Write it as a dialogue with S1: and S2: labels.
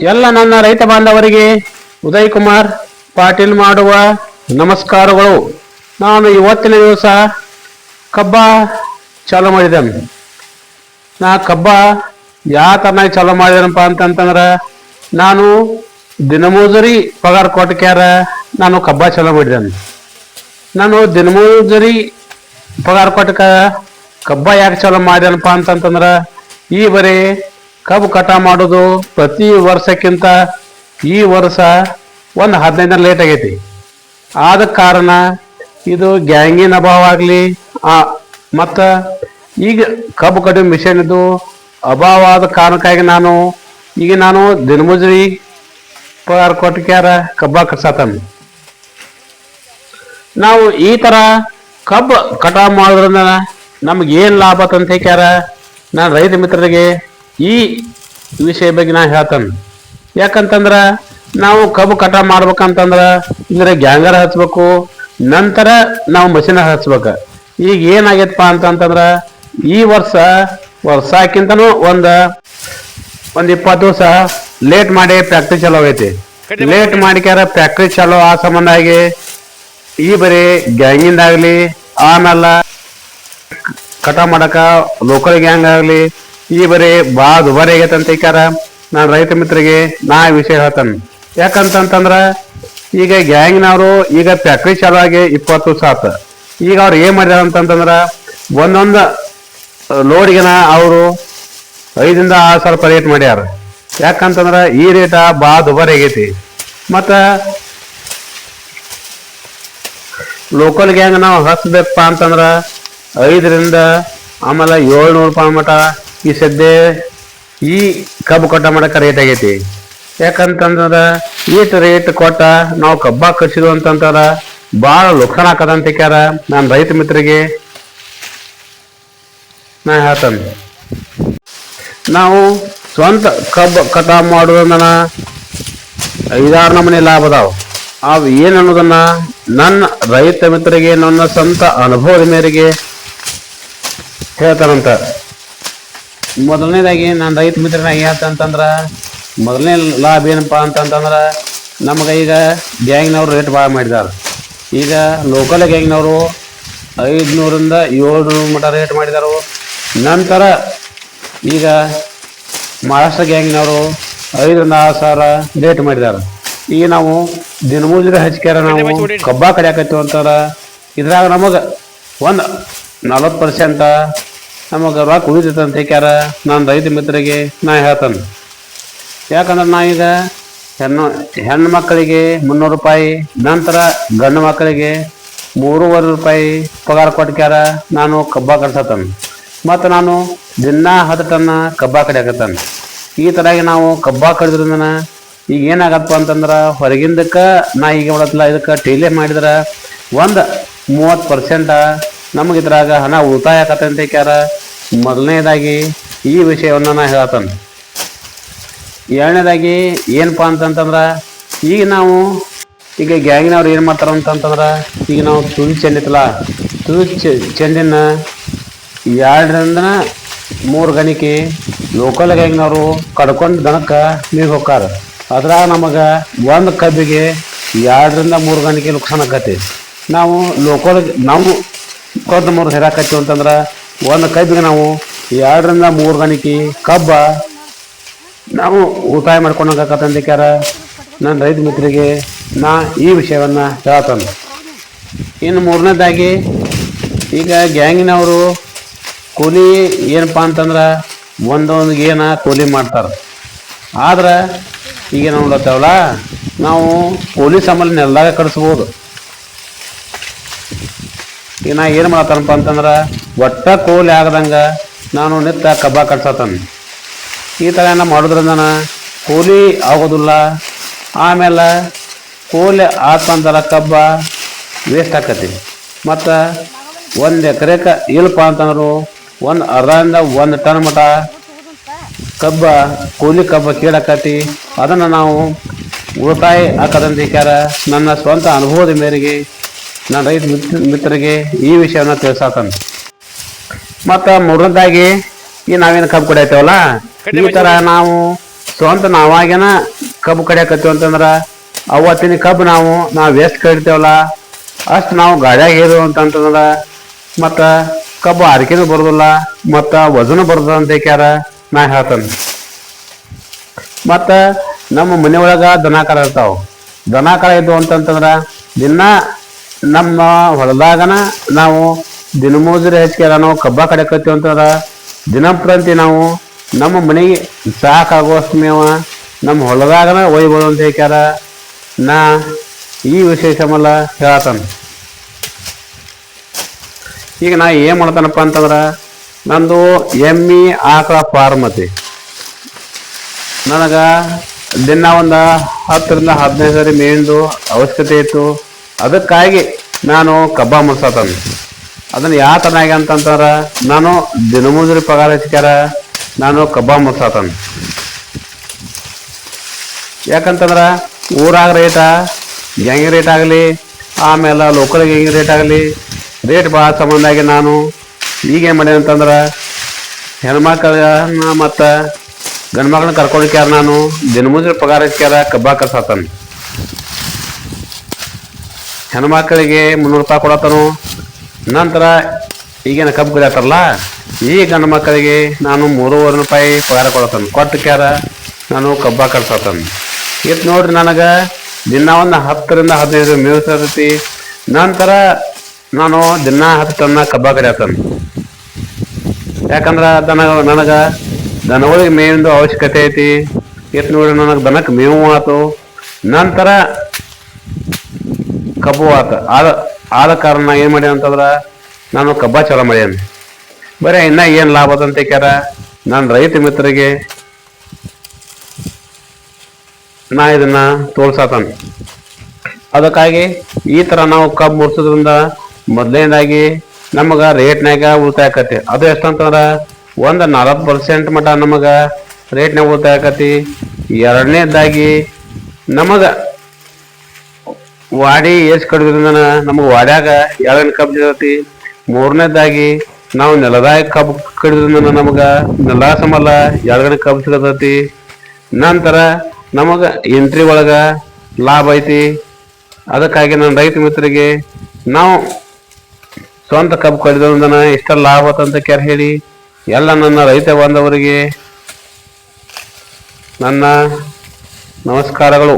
S1: ಎಲ್ಲ ನನ್ನ ರೈತ ಬಾಂಧವರಿಗೆ ಉದಯ್ ಕುಮಾರ್ ಪಾಟೀಲ್ ಮಾಡುವ ನಮಸ್ಕಾರಗಳು. ನಾನು ಇವತ್ತಿನ ದಿವಸ ಕಬ್ಬ ಚಾಲು ಮಾಡಿದ್ದೇನೆ. ನಾ ಕಬ್ಬ ಯಾವ ತರನಾಗಿ ಚಾಲು ಮಾಡಿದನಪ್ಪ ಅಂತಂತಂದ್ರೆ, ನಾನು ದಿನಮೂಜರಿ ಪಗಾರ ಕೊಟ್ಟಕ್ಯಾರ ನಾನು ಕಬ್ಬ ಚಾಲು ಮಾಡಿದ್ದೇನೆ. ನಾನು ದಿನಮೂಜರಿ ಪಗಾರ ಕೊಟ್ಟಕ ಕಬ್ಬ ಯಾಕೆ ಚಾಲು ಮಾಡ್ಯಾನಪ್ಪ ಅಂತಂತಂದ್ರೆ, ಈ ಬರೀ ಕಬ್ಬು ಕಟ ಮಾಡೋದು ಪ್ರತಿ ವರ್ಷಕ್ಕಿಂತ ಈ ವರ್ಷ ಒಂದು ಹದಿನೈದು ದಿನ ಲೇಟ್ ಆಗೈತಿ. ಆದ ಕಾರಣ ಇದು ಗ್ಯಾಂಗಿನ ಅಭಾವ ಆಗಲಿ ಮತ್ತು ಈಗ ಕಬ್ಬು ಕಡಿಮೆ ಮಿಷನ್ ಇದು ಅಭಾವ ಆದ ಕಾರಣಕ್ಕಾಗಿ ನಾನು, ಈಗ ನಾನು ದಿನಮುಜರಿ ಪಗಾರ ಕೊಟ್ಟಕ್ಯಾರ ಕಬ್ಬ ಕಟ್ಸಾತಾನೆ. ನಾವು ಈ ಥರ ಕಬ್ಬು ಕಟಾವು ಮಾಡೋದ್ರಿಂದ ನಮ್ಗೆ ಏನು ಲಾಭ ಅಂತ ಹೇಳ್ಯಾರ ನಾನು ರೈತ ಮಿತ್ರರಿಗೆ ಈ ವಿಷಯ ಬಗ್ಗೆ ನಾ ಹೇಳ್ತಾನೆ. ಯಾಕಂತಂದ್ರ ನಾವು ಕಬ್ಬು ಕಟಾ ಮಾಡ್ಬೇಕಂತಂದ್ರ ಇದ್ರ ಗ್ಯಾಂಗರ್ ಹಚ್ಬೇಕು ನಂತರ ನಾವು ಮಷಿನ್ ಹಚ್ಬೇಕು. ಈಗ ಏನಾಗೈತಪ್ಪ ಅಂತಂತಂದ್ರ ಈ ವರ್ಷ ವರ್ಷಕ್ಕಿಂತನೂ ಒಂದು ಒಂದು ಇಪ್ಪತ್ತು ದಿವಸ ಲೇಟ್ ಮಾಡಿ ಫ್ಯಾಕ್ಟ್ರಿ ಚಾಲೋ ಆಗೈತಿ. ಲೇಟ್ ಮಾಡಿಕ್ಯಾರ ಫ್ಯಾಕ್ಟ್ರಿ ಚಾಲೋ ಆ ಸಂಬಂಧ ಆಗಿ ಈ ಬರೀ ಗ್ಯಾಂಗಿಂದ ಆಗ್ಲಿ ಆಮೇಲೆ ಕಟ ಮಾಡಕ ಲೋಕಲ್ ಗ್ಯಾಂಗ್ ಆಗ್ಲಿ ಈ ಬರೀ ಬಾ ಅಂತ ಈಕಾರ ನಾನು ರೈತ ಮಿತ್ರಿಗೆ ನಾ ವಿಷಯ ಹೇಳ್ತಾನೆ. ಯಾಕಂತಂತಂದ್ರ, ಈಗ ಗ್ಯಾಂಗ್ನವರು ಈಗ ಫ್ಯಾಕ್ಟ್ರಿ ಚಾಲು ಆಗಿ ಇಪ್ಪತ್ತು ಸಾತ್. ಈಗ ಅವ್ರು ಏನ್ ಮಾಡ್ಯಾರ ಅಂತಂತಂದ್ರ, ಒಂದೊಂದು ಲೋಡ್ಗೆನ ಅವರು ಐದಿಂದ ಆರು ಸಾವಿರ ರೂಪಾಯಿ ರೇಟ್ ಮಾಡ್ಯಾರ. ಯಾಕಂತಂದ್ರೆ, ಈ ರೇಟ ಬಾ ದುಬಾರಿ ಆಗೈತಿ ಮತ್ತು ಲೋಕಲ್ ಗ್ಯಾಂಗ್ ನಾವು ಹಚ್ಬೇಕಪ್ಪ ಅಂತಂದ್ರೆ, ಐದರಿಂದ ಆಮೇಲೆ ಏಳ್ನೂರು ರೂಪಾಯಿ ಮಟ ಈ ಸದ್ಯ ಈ ಕಬ್ಬು ಕೊಟ್ಟ ಮಾಡಕ ರೇಟ್ ಆಗೈತಿ. ಯಾಕಂತಂದ್ರ ಈಟ್ ರೇಟ್ ಕೊಟ್ಟ ನಾವು ಕಬ್ಬ ಕಚ್ಚಿದ್ವು ಅಂತಂತಾರ, ಭಾಳ ಲುಕ್ಷಣ ಹಾಕದಂತ ಕ್ಯಾರ ನಾನು ರೈತ ಮಿತ್ರರಿಗೆ ನಾ ಹೇಳ್ತಾನೆ. ನಾವು ಸ್ವಂತ ಕಬ್ಬು ಕಟ ಮಾಡೋದನ್ನ ಐದಾರು ನಮೂನೆ ಲಾಭ ಅದಾವ. ಅವು ಏನು ಅನ್ನೋದನ್ನ ನನ್ನ ರೈತ ಮಿತ್ರರಿಗೆ, ನನ್ನ ಸ್ವಂತ ಅನುಭವದ ಮೇರೆಗೆ ಹೇಳ್ತಾರಂತ ಮೊದಲನೇದಾಗಿ ನಾನು ರೈತ ಮಿತ್ರನಾಗಿ ಹೇಳ್ತಂತಂದ್ರ ಮೊದಲನೇ ಲಾಭ ಏನಪ್ಪ ಅಂತಂತಂದ್ರೆ, ನಮ್ಗೆ ಈಗ ಗ್ಯಾಂಗ್ನವ್ರು ರೇಟ್ ಭಾಳ ಮಾಡಿದಾರೆ. ಈಗ ಲೋಕಲ್ ಗ್ಯಾಂಗ್ನವರು ಐದುನೂರಿಂದ ಏಳ್ನೂರು ಮಟ ರೇಟ್ ಮಾಡಿದಾರು. ನಂತರ ಈಗ ಮಹಾರಾಷ್ಟ್ರ ಗ್ಯಾಂಗ್ನವರು ಐದರಿಂದ ಆರು ಸಾವಿರ ರೇಟ್ ಮಾಡಿದಾರೆ. ಈಗ ನಾವು ದಿನಮೂಜರಿ ಹಚ್ಕ್ಯಾರ ನಾವು ಕಬ್ಬ ಕಡಿಯಾಕತ್ತೀವಿ ಅಂತಾರೆ. ಇದ್ರಾಗ ನಮಗೆ ಒಂದು ನಲ್ವತ್ತು ಪರ್ಸೆಂಟ ನಮಗೆ ರೊಕ್ಕ ಉಳಿತೈತೆ ಅಂತ ನಾನು ರೈತ ಮಿತ್ರರಿಗೆ ನಾ ಹೇಳ್ತಾನೆ. ಯಾಕಂದ್ರೆ ನಾ ಈಗ ಹೆಣ್ಣು ಹೆಣ್ಣು ಮಕ್ಕಳಿಗೆ ಮುನ್ನೂರು ರೂಪಾಯಿ, ನಂತರ ಗಂಡು ಮಕ್ಕಳಿಗೆ ಮೂರುವರೆ ರೂಪಾಯಿ ಪಗಾರ ಕೊಟ್ಕ್ಯಾರ, ನಾನು ಕಬ್ಬ ಕಟ್ಸತ್ತಾನೆ. ಮತ್ತು ನಾನು ದಿನ ಹತ್ತು ಟನ್ನ ಕಬ್ಬ ಕಡಿಯಾಕತ್ತಾನೆ. ಈ ಥರಾಗಿ ನಾವು ಕಬ್ಬ ಕಡಿದ್ರಿಂದ ಈಗ ಏನಾಗತ್ತಪ್ಪ ಅಂತಂದ್ರೆ ಹೊರಗಿಂದಕ್ಕೆ ನಾ ಈಗ ಮಾಡತ್ತಲ್ಲ ಇದಕ್ಕೆ ಟೈಲೇ ಮಾಡಿದ್ರೆ ಒಂದು ಮೂವತ್ತು ಪರ್ಸೆಂಟ ನಮಗೆ ಇದ್ರಾಗ ಹಣ ಉಳಿತಾಯ ಆಕತ್ತೆ ಅಂತ ಮೊದಲನೇದಾಗಿ ಈ ವಿಷಯವನ್ನು ನಾನು ಹೇಳ್ತಾನೆ. ಎರಡನೇದಾಗಿ ಏನಪ್ಪ ಅಂತಂತಂದ್ರೆ, ಈಗ ನಾವು ಈಗ ಗ್ಯಾಂಗಿನವ್ರು ಏನು ಮಾಡ್ತಾರ ಅಂತಂತಂದ್ರೆ, ಈಗ ನಾವು ತುಳು ಚೆಂಡಿತ್ತಲ್ಲ ಚೆ- ಚೆಂಡಿನ ಎರಡರಿಂದ ಮೂರು ಗಣಿಕೆ ಲೋಕಲ್ ಗ್ಯಾಂಗ್ನವರು ಕಡ್ಕೊಂಡು ದನಕ್ಕೆ ನೀರು ಹೋಗ್ತಾರ ಅದ್ರಾಗ ನಮಗೆ ಒಂದು ಕಬ್ಬಿಗೆ ಎರಡರಿಂದ ಮೂರು ಗಣಿಕೆ ನುಕ್ಸಾನ ಆಕತಿ ನಾವು ಲೋಕಲ್ ನಾವು ಕೊದ್ದು ಮೂರು ಹೇರಾಕತ್ತೀವಿ ಅಂತಂದ್ರೆ ಒಂದು ಕಬ್ಬಿಗೆ ನಾವು ಎರಡರಿಂದ ಮೂರು ಗಣಿಕೆ ಕಬ್ಬ. ನಾವು ಉಳಿತಾಯ ಮಾಡ್ಕೊಂಡಂಗಾಕತ್ತಂದಿಕ್ಕಾರ ನನ್ನ ರೈತ ಮಿತ್ರರಿಗೆ ನಾ ಈ ವಿಷಯವನ್ನು ಹೇಳ್ತಾನೆ. ಇನ್ನು ಮೂರನೇದಾಗಿ, ಈಗ ಗ್ಯಾಂಗಿನವರು ಕೂಲಿ ಏನಪ್ಪ ಅಂತಂದ್ರೆ ಒಂದೊಂದು ಏನ ಕೂಲಿ ಮಾಡ್ತಾರೆ. ಆದ್ರೆ ಈಗ ನೋಡತ್ತೇವಲ್ಲ, ನಾವು ಕೂಲಿ ಸಂಬಳ ನೆಲದಾಗ ಕಳಿಸ್ಬೋದು ಈಗ ನಾ ಏನು ಮಾಡ್ತಾರಪ್ಪ ಅಂತಂದ್ರೆ ಒಟ್ಟ ಕೂಲಿ ಆಗದಂಗೆ ನಾನು ನಿತ್ತ ಕಬ್ಬ ಕಟ್ಸತ್ತಾನೆ ಈ ಥರ ಏನ ಮಾಡೋದ್ರಿಂದ ಕೂಲಿ ಆಗೋದಿಲ್ಲ. ಆಮೇಲೆ ಕೂಲಿ ಆತಂದ್ರೆ ಕಬ್ಬ ವೇಸ್ಟ್ ಆಕತಿ. ಮತ್ತು ಒಂದು ಎಕರೆಕ ಇಲ್ಲಪ್ಪ ಅಂತಂದ್ರು ಒಂದು ಅರ್ಧದಿಂದ ಒಂದು ಟನ್ ಮಟ ಕಬ್ಬ, ಕೂಲಿ ಕಬ್ಬ ಕೀಳಾಕತಿ. ಅದನ್ನು ನಾವು ಉಳಿತಾಯ ಹಾಕದಂತ ಹೇಳ್ಯಾರ ನನ್ನ ಸ್ವಂತ ಅನುಭವದ ಮೇರೆಗೆ ನನ್ನ ರೈತ ಮಿತ್ರ ಮಿತ್ರರಿಗೆ ಈ ವಿಷಯವನ್ನು ತಿಳಿಸಾತಾನೆ. ಮತ್ತು ಮೂರನೇದಾಗಿ ಈ ನಾವೇನು ಕಬ್ಬು ಕಡಿಯತ್ತೇವಲ್ಲ? ಈ ತರ ನಾವು ಸ್ವಂತ ನಾವಾಗೇನ ಕಬ್ಬು ಕಡಿಯಾಕತ್ತೀವಿ ಅಂತಂದ್ರ ಅವತ್ತಿನ ಕಬ್ಬು ನಾವು ನಾವು ಎಷ್ಟು ಕಡಿತೇವಲ್ಲ? ಅಷ್ಟು ನಾವು ಗಾಡ್ಯಾಗ ಹೇರು ಅಂತಂತಂದ್ರ ಮತ್ತ ಕಬ್ಬು ಆರಿಕೆನೂ ಬರೋದಿಲ್ಲ ಮತ್ತ ವಜನ ಬರುದ ಅಂತ ಹೇಳ್ಯಾರ ನಾ ಹೇಳ್ತೇನೆ. ಮತ್ತ ನಮ್ಮ ಮನೆ ಒಳಗ ದನಕರ ಇರ್ತಾವ. ದನಕರ ಇದ್ವು ಅಂತಂತಂದ್ರ ದಿನ ನಮ್ಮ ಹೊಲದಾಗನ ನಾವು ದಿನಮೂಜರಿ ಹೆಚ್ಚಿಗೆ ನಾವು ಕಬ್ಬ ಕಡೆಕತ್ತೀವಿ ಅಂತಂದ್ರೆ ದಿನಪ್ರಂತಿ ನಾವು ನಮ್ಮ ಮನೆಗೆ ಸಾಕಾಗುವಷ್ಟು ಮೇವ ನಮ್ಮ ಹೊಲದಾಗನ ಒಯ್ಬೋದು ಅಂತ ಹೇಳ್ಯಾರ ನಾ ಈ ವಿಶೇಷಮಲ್ಲ ಹೇಳತಾನ ಈಗ ನಾ ಏನು ಮಾಡ್ತಾನಪ್ಪ ಅಂತಂದ್ರೆ, ನಂದು ಎಮ್ಮಿ ಆಕಳ ಫಾರ್ಮ್ ಐತಿ. ನನಗ ದಿನ ಒಂದು ಹತ್ತರಿಂದ ಹದಿನೈದು ಸರಿ ಮೇಂದು ಅವಶ್ಯಕತೆ ಇತ್ತು. ಅದಕ್ಕಾಗಿ ನಾನು ಕಬ್ಬ ಮುಡ್ಸತಾನ ಅದನ್ನ ಯಾವ ತನಾಗ ಅಂತಂತಾರ? ನಾನು ದಿನಮುದ್ರಿ ಪಗಾರ ಹೆಚ್ಚಾರ ನಾನು ಕಬ್ಬ ಮುಡ್ಸತಾನ ಯಾಕಂತಂದ್ರ ಊರಾಗ ರೇಟ ಗ್ಯಾಂಗ್ ರೇಟ್ ಆಗಲಿ, ಆಮೇಲೆ ಲೋಕಲ್ ಗ್ಯಾಂಗ್ ರೇಟ್ ಆಗಲಿ ರೇಟ್ ಭಾಳ ಸಂಬಂಧಾಗಿ ನಾನು ಈಗೇನು ಮಾಡಿದೆ ಅಂತಂದ್ರೆ ಹೆಣ್ಮಕ್ಳನ್ನ ಮತ್ತು ಗಂಡು ಮಕ್ಳನ್ನ ನಾನು ದಿನಮುದ್ರಿ ಪಗಾರ ಹೆಚ್ಚಾರ ಕಬ್ಬ ಕರ್ಸಾತನ. ಹೆಣ್ಮಕ್ಳಿಗೆ ಮುನ್ನೂರು ರೂಪಾಯಿ ಕೊಡತನು ನಂತರ ಈಗೇನು ಕಬ್ಬು ಕಡಿಯತ್ತಾರಲ್ಲ ಈ ಗಂಡು ಮಕ್ಕಳಿಗೆ ನಾನು ಮೂರುವರೆ ರೂಪಾಯಿ ಪಗಾರ ಕೊಡತೇನೆ ಕೊಟ್ಟು ಕ್ಯಾರ ನಾನು ಕಬ್ಬ ಕರ್ಸತ್ತಾನ ಇತ್ತು ನೋಡ್ರಿ ನನಗೆ ದಿನ ಒಂದು ಹತ್ತರಿಂದ ಹದಿನೈದು ಮೇವು ಸಿಗತೈತಿ ನಂತರ ನಾನು ದಿನ ಹತ್ತು ಟನ್ನ ಕಬ್ಬ ಕಡಿಯತ್ತೇನೆ ಯಾಕಂದ್ರೆ ದನ ನನಗೆ ದನಗಳಿಗೆ ಮೇವಿಂದು ಅವಶ್ಯಕತೆ ಐತಿ. ಇತ್ತು ನೋಡಿ ನನಗೆ ದನಕ್ಕೆ ಮೇವು ಆತು. ನಂತರ ಕಬ್ಬು ಆತ. ಆದ ಆದ ಕಾರಣ ಏನು ಮಾಡ್ಯಾನ ಅಂತಂದ್ರ, ನಾನು ಕಬ್ಬ ಚಲೋ ಮಾಡ್ಯಾನೆ. ಬರೀ, ಇನ್ನ ಏನು ಲಾಭ ಅದಂತ ಕ್ಯಾರ ನಾನು ರೈತ ಮಿತ್ರರಿಗೆ ನಾ ಇದನ್ನ ತೋರ್ಸತಾನ ಅದಕ್ಕಾಗಿ ಈ ತರ ನಾವು ಕಬ್ಬು ಮುಡ್ಸೋದ್ರಿಂದ ಮೊದಲನೇದಾಗಿ ನಮಗ ರೇಟ್ನಾಗ ಉಳಿತಾಯ ಆಕತಿ. ಅದು ಎಷ್ಟಂತಂದ್ರೆ, ಒಂದು ನಲವತ್ತು ಪರ್ಸೆಂಟ್ ಮಟ್ಟ ನಮಗ ರೇಟ್ನಾಗ ಉಳಿತಾಯ ಆಕತಿ. ಎರಡನೇದಾಗಿ ನಮಗ ವಾಡಿ ಏಜ್ ಕಡಿದ್ರಿಂದ ನಮಗೆ ವಾಡ್ಯಾಗ ಯಾವ್ಯಾವ ಕಬ್ಬು ಸಿಗತಿ ಮೂರನೇದಾಗಿ ನಾವು ನೆಲದಾಗ ಕಬ್ಬು ಕಡಿದ್ರಿಂದ ನಮಗ ನೆಲ ಸಮಲ ಎಳಗಡೆ ಕಬ್ಬು ಸಿಗತೈತಿ. ನಂತರ ನಮಗೆ ಎಂಟ್ರಿ ಒಳಗ ಲಾಭ ಐತಿ. ಅದಕ್ಕಾಗಿ ನನ್ನ ರೈತ ಮಿತ್ರರಿಗೆ ನಾವು ಸ್ವಂತ ಕಬ್ಬು ಕಡಿದ್ರಿಂದ ಇಷ್ಟ ಲಾಭ ಅಂತ ಕೆರೆ ಹೇಳಿ ಎಲ್ಲ ನನ್ನ ರೈತ ಬಾಂಧವರಿಗೆ ನನ್ನ ನಮಸ್ಕಾರಗಳು.